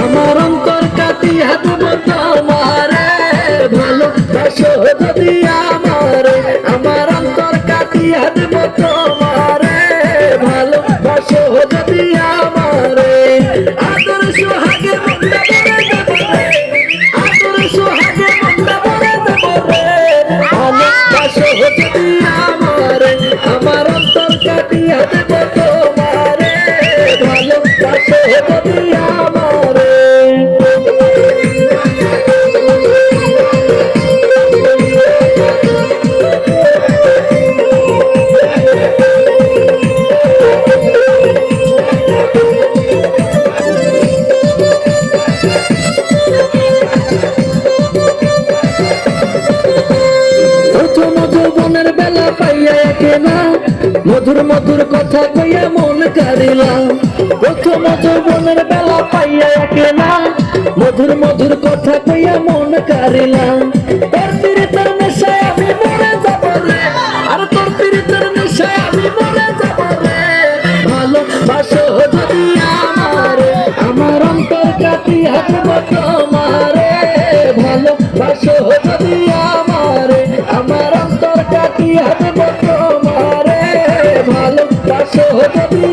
আমার অন্তর কাটিয়া দেব তোমারে ভালোবাসো যদি আমারে, আমার কাটিয়া দেব তোমারে। ভালোবাসো যদি আমারে আমারে অন্তর কাটিয়া দেব মধুর মধুর কথা কইয়া মন কারিলাম প্রথম যৌবনের বেলা পাইয়া একে না। মধুর মধুর কথা কইয়া মন কারিলাম তোর পীড়িতের নেশায় আমি মরে যাব রে। আর তোর পীড়িতের নেশায় আমি মরে যাব রে। ভালোবাসো যদি আমারে, আমার অন্তর কাটি হাতব তোমারে ভালোবাসো যদি আমারে, আমার অন্তর কাটি হাতব তোমারে ভালোবাসো যদি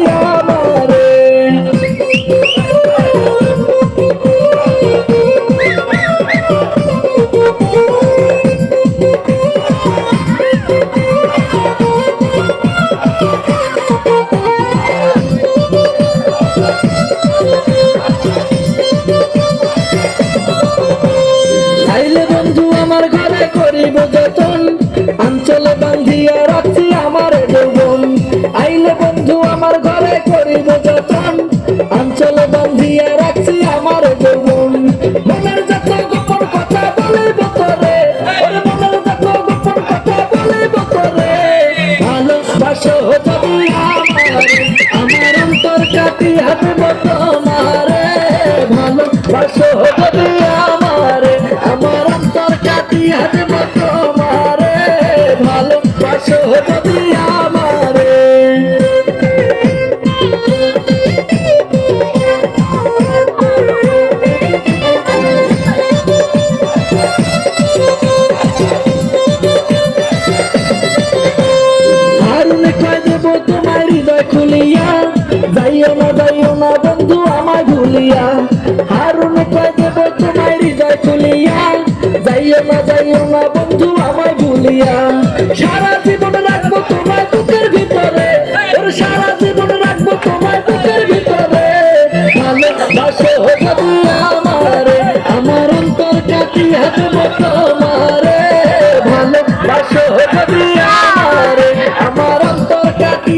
যদি আমারে হৃদয় খুলিয়া, যাইও না যাইও না বন্ধু আমায় ভুলিয়া। কয় দেব হৃদয় খুলিয়া, যাইও না যাইও না বন্ধু আমায় ভুলিয়া। সারা জীবন রাখব তোমায় বুকের ভিতরে সারা জীবন রাখব তোমায় বুকের ভিতরে। ভালোবাসো যদি আমারে, আমার অন্তর কাটি হাসবো তোমারে ভালোবাসো যদি আমারে, আমার অন্তর কাটি